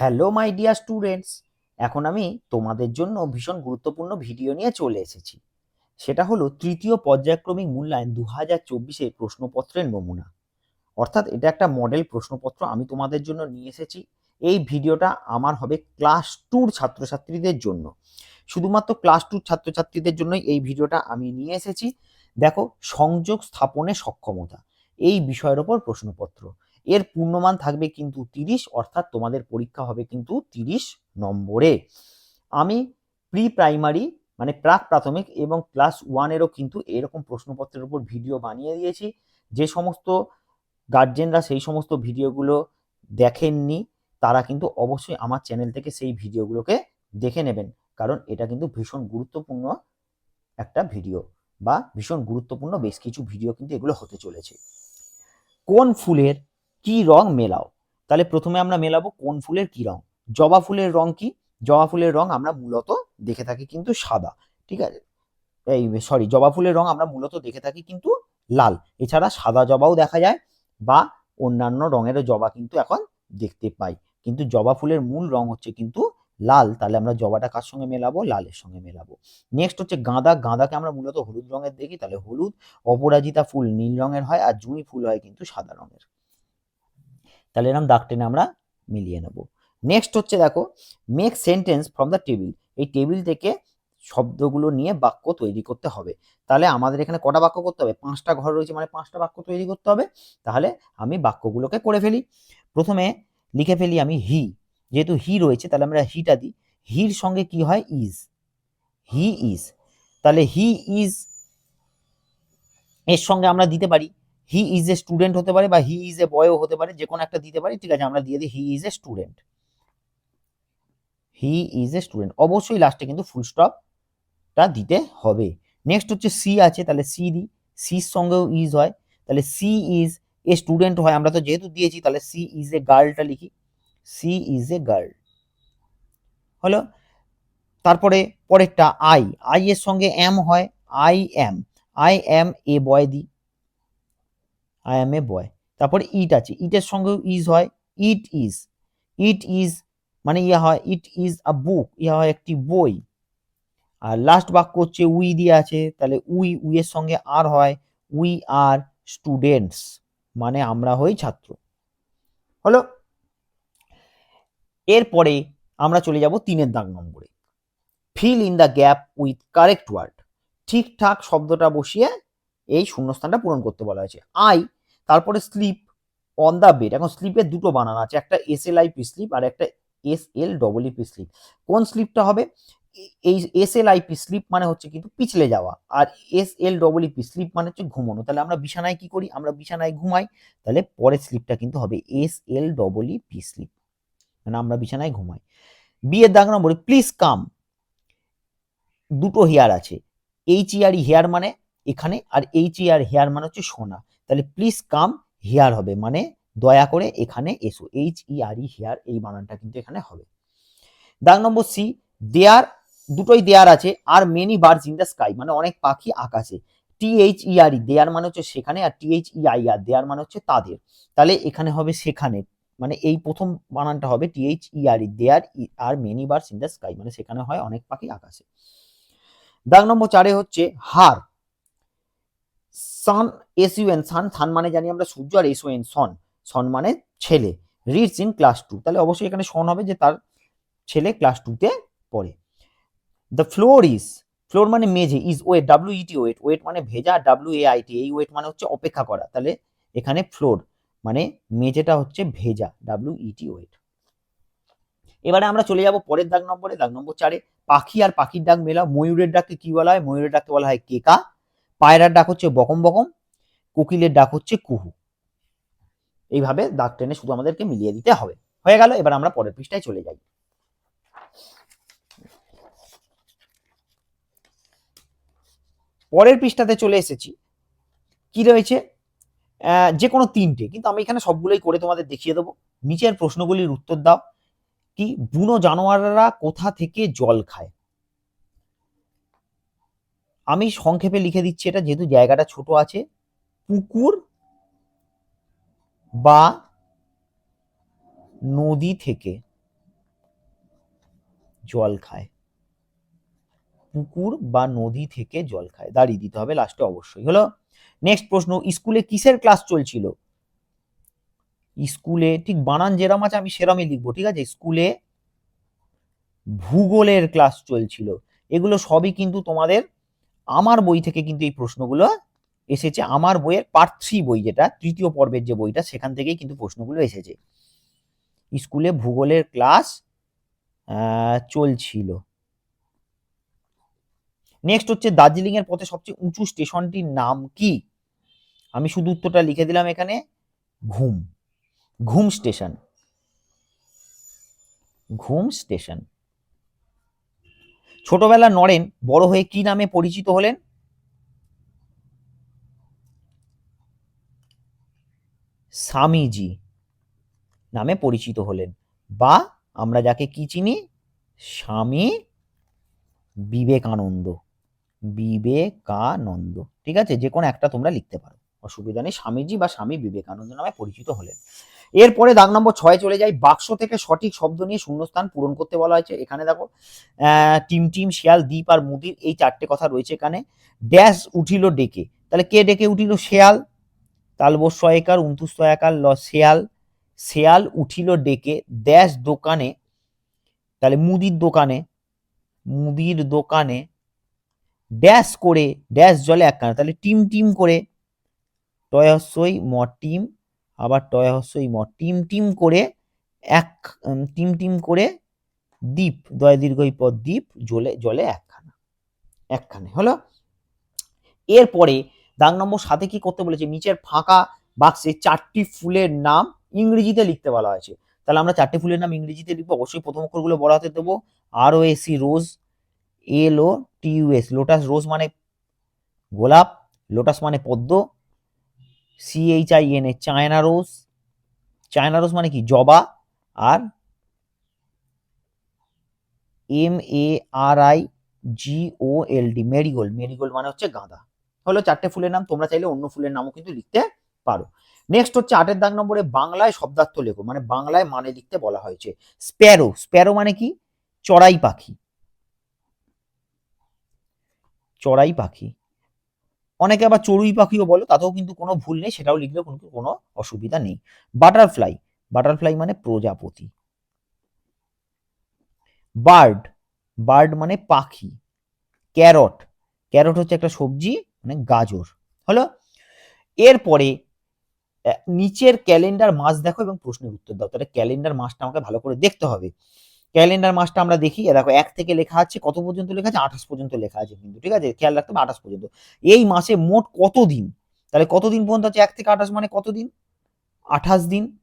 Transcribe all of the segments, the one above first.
Hello my dear students এখন আমি তোমাদের জন্য ভীষণ গুরুত্বপূর্ণ ভিডিও নিয়ে চলে এসেছি। সেটা হলো তৃতীয় পর্যায়ক্রমিক মূল্যায়ন দু হাজার চব্বিশের প্রশ্নপত্রের নমুনা। অর্থাৎ এটা একটা মডেল প্রশ্নপত্র আমি তোমাদের জন্য নিয়ে এসেছি। এই ভিডিওটা আমার হবে ক্লাস টুর ছাত্রছাত্রীদের জন্য। শুধুমাত্র ক্লাস টুর ছাত্রছাত্রীদের জন্যই এই ভিডিওটা আমি নিয়ে এসেছি। দেখো, সংযোগ স্থাপনে সক্ষমতা। এই বিষয়ের ওপর প্রশ্নপত্র। এর পূর্ণমান থাকবে কিন্তু তিরিশ, অর্থাৎ তোমাদের পরীক্ষা হবে কিন্তু তিরিশ নম্বরে। আমি প্রি প্রাইমারি মানে প্রাক প্রাথমিক এবং ক্লাস ওয়ানেরও কিন্তু এরকম প্রশ্নপত্রের উপর ভিডিও বানিয়ে দিয়েছি। যে সমস্ত গার্জেনরা সেই সমস্ত ভিডিওগুলো দেখেননি, তারা কিন্তু অবশ্যই আমার চ্যানেল থেকে সেই ভিডিওগুলোকে দেখে নেবেন। কারণ এটা কিন্তু ভীষণ গুরুত্বপূর্ণ একটা ভিডিও বা ভীষণ গুরুত্বপূর্ণ বেশ কিছু ভিডিও কিন্তু এগুলো হতে চলেছে। কোন ফুলের কি রং মেলাও? তাহলে প্রথমে আমরা মেলাবো কোন ফুলের কি রং? জবা ফুলের রং কি? জবা ফুলের রং আমরা মূলত দেখে থাকি কিন্তু সাদা, ঠিক আছে? এই সরি জবা ফুলের রং আমরা মূলত দেখে থাকি কিন্তু লাল। এছাড়া সাদা জবাও দেখা যায় বা অন্যান্য রঙেরও জবা কিন্তু এখন দেখতে পাই। কিন্তু জবা ফুলের মূল রং হচ্ছে কিন্তু লাল। তাহলে আমরা জবাটা কার সঙ্গে মেলাবো? লালের সঙ্গে মেলাবো। নেক্সট হচ্ছে গাঁদা। গাঁদাকে আমরা মূলত হলুদ রঙের দেখি। তাহলে হলুদ অপরাজিতা ফুল নীল রঙের হয় আর জুঁই ফুল হয় কিন্তু সাদা রঙের। তাহলে এরকম দাগ টেনে আমরা মিলিয়ে নেব। নেক্সট হচ্ছে দেখো make sentence from the table এই টেবিল থেকে শব্দগুলো নিয়ে বাক্য তৈরি করতে হবে। তাহলে আমাদের এখানে কটা বাক্য করতে হবে? পাঁচটা ঘর রয়েছে মানে পাঁচটা বাক্য তৈরি করতে হবে। তাহলে আমি বাক্যগুলোকে করে ফেলি। প্রথমে লিখে ফেলি আমি হি যেহেতু হি রয়েছে, তাহলে আমরা হিটা দিই। হির সঙ্গে কি হয়? ইজ হি ইজ তাহলে হি ইজ এর সঙ্গে আমরা দিতে পারি। হি ইজ এ স্টুডেন্ট হতে পারে বা হি ইজ এ বয়ও হতে পারে, যে কোনো একটা দিতে পারি, ঠিক আছে, আমরা দিয়ে দিই he is a student he is a student অবশ্যই লাস্টে কিন্তু ফুল স্টপটা দিতে হবে। নেক্সট হচ্ছে সি আছে, তাহলে সি দি সির সঙ্গেও ইজ হয়। তাহলে সি ইজ এ স্টুডেন্ট হয়। আমরা তো যেহেতু দিয়েছি, তাহলে সি ইজ এ গার্লটা লিখি। সি ইজ এ গার্ল হলো? তারপরে পরেরটা আই আই এর সঙ্গে এম হয়। I am I am a boy the I am a boy তারপরে ইট আছে। ইটের সঙ্গেও ইজ হয়। ইট ইজ ইট ইজ মানে ইয়া হয়। ইট ইজ আ বুক ইয়া হয় একটি বই। আর লাস্ট বাক্য হচ্ছে উই দিয়ে আছে। তাহলে উই উই এর সঙ্গে আর হয়। উই আর স্টুডেন্টস মানে আমরা হই ছাত্র। হলো? এরপরে আমরা চলে যাব তিনের দাগ নম্বরে। Fill in the gap with correct word ঠিকঠাক শব্দটা বসিয়ে এই শূন্যস্থানটা পূরণ করতে বলা হয়েছে। আই তারপরে স্লিপ অন দ্য বেড এখন স্লিপের দুটো বানান আছে, একটা S L I P slip আর একটা S L double P slip. কোন স্লিপটা হবে? এই S L I P slip মানে হচ্ছে কিন্তু পিছলে যাওয়া, আর S L double P slip মানে হচ্ছে ঘুমানো। তাহলে আমরা বিছানায় কি করি? আমরা বিছানায় ঘুমাই, তাহলে পরের স্লিপটা কিন্তু হবে S L double P slip. মানে আমরা বিছানায় ঘুমাই। বিয়ের দাগ নম্বরে প্লিজ কাম দুটো হেয়ার আছে এইচ ইয়ার হেয়ার মানে এখানে, আর এইচ ইয়ার হেয়ার মানে হচ্ছে সোনা। তাহলে প্লিজ কাম হেয়ার হবে। মানে দয়া করে এখানে এসো। এইচ ই আর ই হেয়ার এই বানানটা কিন্তু এখানে হবে। দাগ নম্বর সি দেয়ার দুটোই দেয়ার আছে, are many birds in the sky মানে অনেক পাখি আকাশে। টি এইচ ই আর ই দেয়ার মানে হচ্ছে সেখানে, আর টি এইচ ই আই আর দেয়ার মানে হচ্ছে তাদের। তাহলে এখানে হবে সেখানে। মানে এই প্রথম বানানটা হবে T H E, R E there are many birds in the sky মানে সেখানে হয় অনেক পাখি আকাশে। দাগ নম্বর চারে হচ্ছে her. Sun S U N sun sun মানে জানি আমরা সূর্য আর এস ও এন সন সন মানে ছেলে। রিডস ইন ক্লাস টু তাহলে অবশ্যই এখানে সন হবে যে তার ছেলে ক্লাস টুতে পড়ে। দ্য ফ্লোর ইজ ফ্লোর মানে মেঝে is wet W E T wet wet মানে ভেজা ডাব্লিউ এ আই টি এই ওয়েট মানে হচ্ছে অপেক্ষা করা। তাহলে এখানে ফ্লোর মানে মেঝেটা হচ্ছে ভেজা ডাব্লিউ ইটি ওয়েট এবারে আমরা চলে যাব পরের দাগ নম্বরে। দাগ নম্বর চারে, পাখি আর পাখির ডাক মেলা ময়ূরের ডাককে কি বলা হয়? ময়ূরের ডাককে বলা হয় কেকা। পায়রার ডাক হচ্ছে বকম বকম, কোকিলের ডাক হচ্ছে কুহু। এইভাবে দাগ টেনে শুধু আমাদেরকে মিলিয়ে দিতে হবে। হয়ে গেল, এবার আমরা পরের পৃষ্ঠায় চলে যাই। পরের পৃষ্ঠাতে চলে এসেছি। কি রয়েছে? যে কোনো তিনটে, কিন্তু আমি এখানে সবগুলোই করে তোমাদের দেখিয়ে দেবো। নিচের প্রশ্নগুলির উত্তর দাও। কি, বুনো জানোয়াররা কোথা থেকে জল খায়? আমি সংক্ষেপে লিখে দিচ্ছি এটা, যেহেতু জায়গাটা ছোট আছে। পুকুর বা নদী থেকে জল খায়। পুকুর বা নদী থেকে জল খায়। দাঁড়িয়ে দিতে হবে লাস্টে অবশ্যই। হলো নেক্সট প্রশ্ন, স্কুলে কিসের ক্লাস চলছিল? স্কুলে, ঠিক বানান যেরম আছে, আমি সেরমই লিখব, ঠিক আছে? স্কুলে ভূগোলের ক্লাস চলছিল। এগুলো সবই কিন্তু তোমাদের আমার বই থেকে কিন্তু এই প্রশ্নগুলো এসেছে। আমার বইয়ের পার্ট থ্রি বই যেটা, তৃতীয় পর্বের যে বইটা, সেখান থেকেই কিন্তু প্রশ্নগুলো এসেছে। স্কুলে ভূগোলের ক্লাস চলছিল। নেক্সট হচ্ছে দার্জিলিং এর পথে সবচেয়ে উঁচু স্টেশনটির নাম কি? আমি শুধু উত্তরটা লিখে দিলাম এখানে। ঘুম। ঘুম স্টেশন। ঘুম স্টেশন। ছোটবেলা নরেন বড় হয়ে কি নামে পরিচিত হলেন? স্বামীজি নামে পরিচিত হলেন। বা আমরা যাকে কি চিনি? স্বামী বিবেকানন্দ। বিবেকানন্দ। ঠিক আছে? যে কোনো একটা তোমরা লিখতে পারো। অসুবিধা নেই। স্বামীজি বা স্বামী বিবেকানন্দ নামে পরিচিত হলেন। এরপরে দাগ নম্বর ছয় চলে যায়, বাক্স থেকে সঠিক শব্দ নিয়ে শূন্যস্থান পূরণ করতে বলা হয়েছে। এখানে দেখো টিম টিম, শিয়াল, দ্বীপ আর মুদির এই চারটে কথা রয়েছে এখানে। ড্যাশ উঠিল ডেকে। তাহলে কে ডেকে উঠিল? শেয়াল তালবস্য একার উনতুস্ত ল, শেয়াল। শেয়াল উঠিল ডেকে, ড্যাশ দোকানে, তাহলে মুদির দোকানে মুদির দোকানে ড্যাশ করে, ড্যাশ জলে এক একখানা। তাহলে টিম টিম করে টয়হস্যই ম টিম আবার টয় টয়হস্যই ম টিম টিম করে এক টিম টিম করে দ্বীপ দয় দীর্ঘই পদ দ্বীপ, জলে জলে একখানা, একখানে, হলো? এরপরে দাগ নম্বর সাথে কি করতে বলেছে? নিচের ফাঁকা বাক্সে চারটি ফুলের নাম ইংরেজিতে লিখতে বলা হয়েছে। তাহলে আমরা চারটি ফুলের নাম ইংরেজিতে লিখব, অবশ্যই প্রথম অক্ষরগুলো বড় হাতে দেবো। R O S E rose L O T U S lotus rose মানে গোলাপ লোটাস মানে পদ্ম C H I N A China rose China rose মানে কি? জবা আর M A R I G O L D marigold marigold মানে হচ্ছে গাঁদা। হলো চারটে ফুলের নাম, তোমরা চাইলে অন্য ফুলের নামও কিন্তু লিখতে পারো। নেক্সট হচ্ছে আটের দাগ নম্বরে বাংলায় শব্দার্থ লেখো মানে বাংলায় মানে লিখতে বলা হয়েছে। স্প্যারো স্প্যারো মানে কি? চড়াই পাখি। চড়াই পাখি। অনেকে আবার চড়ুই পাখিও বলো, তাতেও কিন্তু কোনো ভুল নেই, সেটাও লিখলেও কিন্তু কোনো অসুবিধা নেই। বাটারফ্লাই বাটারফ্লাই মানে প্রজাপতি। বার্ড বার্ড মানে পাখি। ক্যারট ক্যারট হচ্ছে একটা সবজি মানে গাজর। হলো? এরপরে নিচের ক্যালেন্ডার মাস দেখো এবং প্রশ্নের উত্তর দাও। তাহলে ক্যালেন্ডার মাসটা আমাকে ভালো করে দেখতে হবে। ক্যালেন্ডার মাসটা আমরা দেখি, এ দেখো এক থেকে লেখা আছে, কত পর্যন্ত লেখা আছে? আঠাশ পর্যন্ত লেখা আছে কিন্তু, ঠিক আছে? খেয়াল রাখতে হবে আঠাশ পর্যন্ত। এই মাসে মোট কত দিন? তাহলে কত দিন পর্যন্ত আছে? এক থেকে আঠাশ মানে কত দিন? আঠাশ দিন।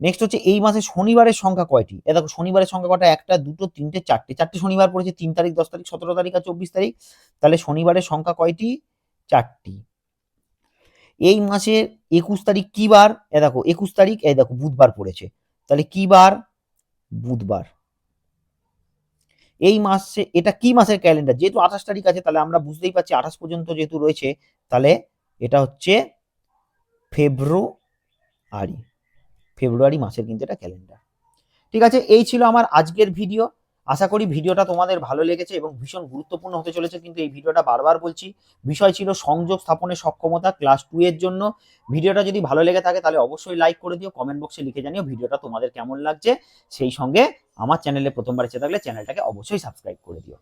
নেক্সট হচ্ছে এই মাসে শনিবারের সংখ্যা কয়টি? এ দেখো, শনিবারের সংখ্যা কয়টা? একটা, দুটো, তিনটে, চারটে। চারটে শনিবার পড়েছে, তিন তারিখ, দশ তারিখ, সতেরো তারিখ আর চব্বিশ তারিখ। তাহলে শনিবারের সংখ্যা কয়টি? চারটি। এই মাসের একুশ তারিখ কি বার? এ দেখো, একুশ তারিখ এই দেখো, বুধবার পড়েছে। তাহলে কি বার? বুধবার। এই মাসে, এটা কি মাসের ক্যালেন্ডার? যেহেতু আঠাশ তারিখ আছে, তাহলে আমরা বুঝতেই পারছি আঠাশ পর্যন্ত যেহেতু রয়েছে, তাহলে এটা হচ্ছে ফেব্রুয়ারি। ফেব্রুয়ারি মাসের কিন্তু এটা ক্যালেন্ডার। ঠিক আছে, এই ছিল আমার আজকের ভিডিও। আশা করি ভিডিওটা তোমাদের ভালো লেগেছে এবং ভীষণ গুরুত্বপূর্ণ হতে চলেছে, কিন্তু এই ভিডিওটা বারবার বলছি, বিষয় ছিল সংযোগ স্থাপনের সক্ষমতা ক্লাস টু এর জন্য। ভিডিওটা যদি ভালো লেগে থাকে তাহলে অবশ্যই লাইক করে দিও কমেন্ট বক্সে লিখে জানিও ভিডিওটা তোমাদের কেমন লাগছে। সেই সঙ্গে আমার চ্যানেলে প্রথমবার এসে থাকলে চ্যানেলটাকে অবশ্যই সাবস্ক্রাইব করে দিও।